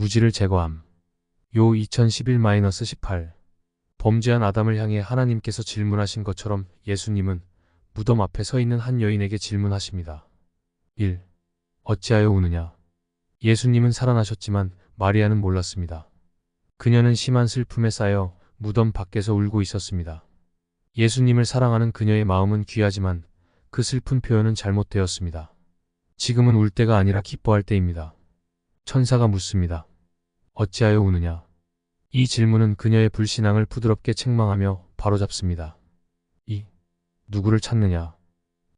무지를 제거함. 요 2011-18 범죄한 아담을 향해 하나님께서 질문하신 것처럼 예수님은 무덤 앞에 서 있는 한 여인에게 질문하십니다. 1. 어찌하여 우느냐? 예수님은 살아나셨지만 마리아는 몰랐습니다. 그녀는 심한 슬픔에 쌓여 무덤 밖에서 울고 있었습니다. 예수님을 사랑하는 그녀의 마음은 귀하지만 그 슬픈 표현은 잘못되었습니다. 지금은 울 때가 아니라 기뻐할 때입니다. 천사가 묻습니다. 어찌하여 우느냐? 이 질문은 그녀의 불신앙을 부드럽게 책망하며 바로잡습니다. 2. 누구를 찾느냐?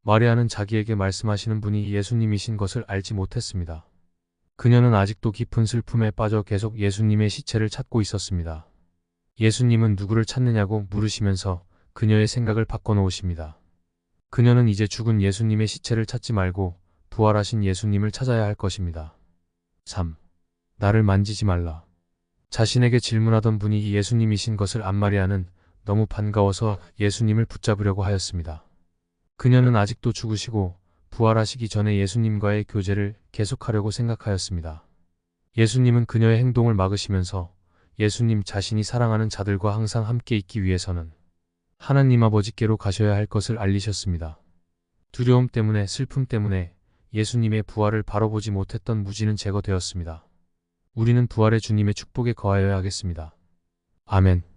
마리아는 자기에게 말씀하시는 분이 예수님이신 것을 알지 못했습니다. 그녀는 아직도 깊은 슬픔에 빠져 계속 예수님의 시체를 찾고 있었습니다. 예수님은 누구를 찾느냐고 물으시면서 그녀의 생각을 바꿔놓으십니다. 그녀는 이제 죽은 예수님의 시체를 찾지 말고 부활하신 예수님을 찾아야 할 것입니다. 3. 나를 만지지 말라. 자신에게 질문하던 분이 예수님이신 것을 안 마리아는 너무 반가워서 예수님을 붙잡으려고 하였습니다. 그녀는 아직도 죽으시고 부활하시기 전에 예수님과의 교제를 계속하려고 생각하였습니다. 예수님은 그녀의 행동을 막으시면서 예수님 자신이 사랑하는 자들과 항상 함께 있기 위해서는 하나님 아버지께로 가셔야 할 것을 알리셨습니다. 두려움 때문에 슬픔 때문에 예수님의 부활을 바로 보지 못했던 무지는 제거되었습니다. 우리는 부활의 주님의 축복에 거하여야 하겠습니다. 아멘.